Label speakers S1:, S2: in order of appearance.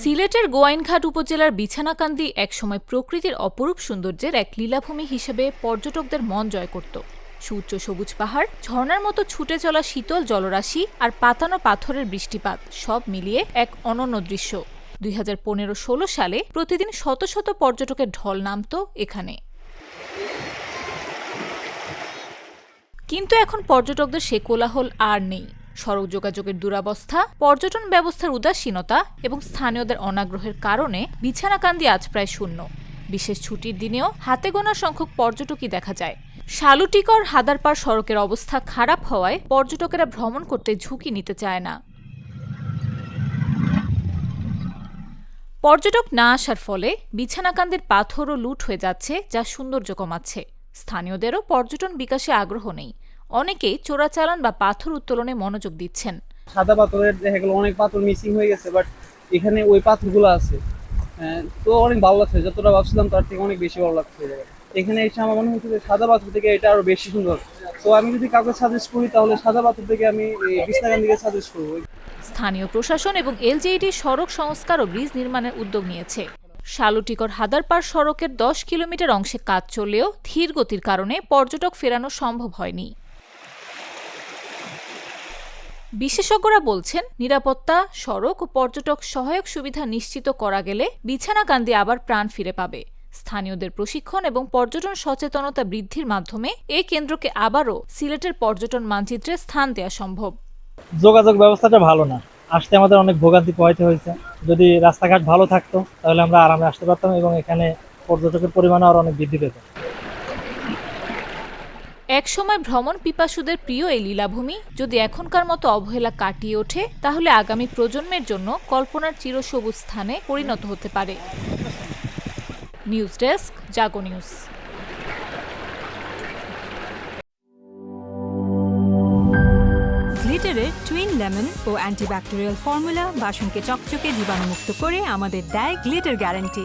S1: সিলেটের গোয়াইনঘাট উপজেলার বিছানাকান্দি একসময় প্রকৃতির অপরূপ সৌন্দর্যের এক লীলাভূমি হিসেবে পর্যটকদের মন জয় করত। সুউচ্চ সবুজ পাহাড়, ঝর্ণার মতো ছুটে চলা শীতল জলরাশি আর পাতানো পাথরের বৃষ্টিপাত সব মিলিয়ে এক অনন্য দৃশ্য। দুই হাজার পনেরো ষোলো সালে প্রতিদিন শত শত পর্যটকের ঢল নামত এখানে। কিন্তু এখন পর্যটকদের সে কোলাহল আর নেই। সড়ক যোগাযোগের দুরবস্থা, পর্যটন ব্যবস্থার উদাসীনতা এবং স্থানীয়দের অনাগ্রহের কারণে বিছানাকান্দি আজ প্রায় শূন্য। বিশেষ ছুটির দিনেও হাতে গোনা সংখ্যক পর্যটকই দেখা যায়। শালুটিকর হাদারপাড় সড়কের অবস্থা খারাপ হওয়ায় পর্যটকেরা ভ্রমণ করতে ঝুঁকি নিতে চায় না। পর্যটক না আসার ফলে বিছানাকান্দির পাথরও লুট হয়ে যাচ্ছে, যা সৌন্দর্য কমাচ্ছে। স্থানীয়দেরও পর্যটন বিকাশে আগ্রহ নেই। অনেকেই চোরাচালান বা পাথর উত্তোলনে মনোযোগ দিচ্ছেন।
S2: সাদা পাথরের দেখা গেলো অনেক পাথর মিসিং হয়ে গেছে বাট এখানে ওই পাথরগুলো আছে। আহ, তো অনেক ভালো লাগছে যতটা ভাবছিলাম তার থেকে অনেক বেশি ভালো লাগছে। এখানে এসে আমার মনে হচ্ছে যে সাদা পাথর থেকে এটা আরও বেশি সুন্দর। তো আমি যদি কাউকে সাজেস্ট করি তাহলে সাদা পাথর থেকে আমি বিছনাকান্দিকে সাজেস্ট করব।
S1: স্থানীয় প্রশাসন এবং এলজেইডি সড়ক সংস্কার ও ব্রিজ নির্মাণের উদ্যোগ নিয়েছে। শালুটিকর হাদারপাড় সড়কের দশ কিলোমিটার অংশে কাজ চললেও ধীর গতির কারণে পর্যটক ফেরানো সম্ভব হয়নি। বিশেষজ্ঞরা বলছেন, নিরাপত্তা, সড়ক ও পর্যটক সহায়ক সুবিধা নিশ্চিত করা গেলে বিছানাকান্দি আবার প্রাণ ফিরে পাবে। স্থানীয়দের প্রশিক্ষণ এবং পর্যটন সচেতনতা বৃদ্ধির মাধ্যমে এই কেন্দ্রকে আবারও সিলেটের পর্যটন মানচিত্রে স্থান দেওয়া সম্ভব।
S3: যোগাযোগ ব্যবস্থাটা ভালো না। আসতে আমাদের অনেক ভোগান্তি পোহাইতে হয়েছে। যদি রাস্তাঘাট ভালো থাকতো, তাহলে আমরা আরামে আসতে পারতাম এবং এখানে পর্যটকের পরিমাণ আরও অনেক বৃদ্ধি পেত।
S1: একসময় ভ্রমণ পিপাসুদের প্রিয় এই লীলাভূমি, যদি এখনকার মতো অবহেলা কাটিয়ে ওঠে, তাহলে আগামী প্রজন্মের জন্য কল্পনার চিরসবুজ স্থানে পরিণত হতে পারে। News desk, Jago News.
S4: গ্লিটারের twin lemon ও অ্যান্টিব্যাকটেরিয়াল ফর্মুলা বাসনকে চকচকে জীবাণুমুক্ত করে আমাদের দেয় গ্লিটার গ্যারান্টি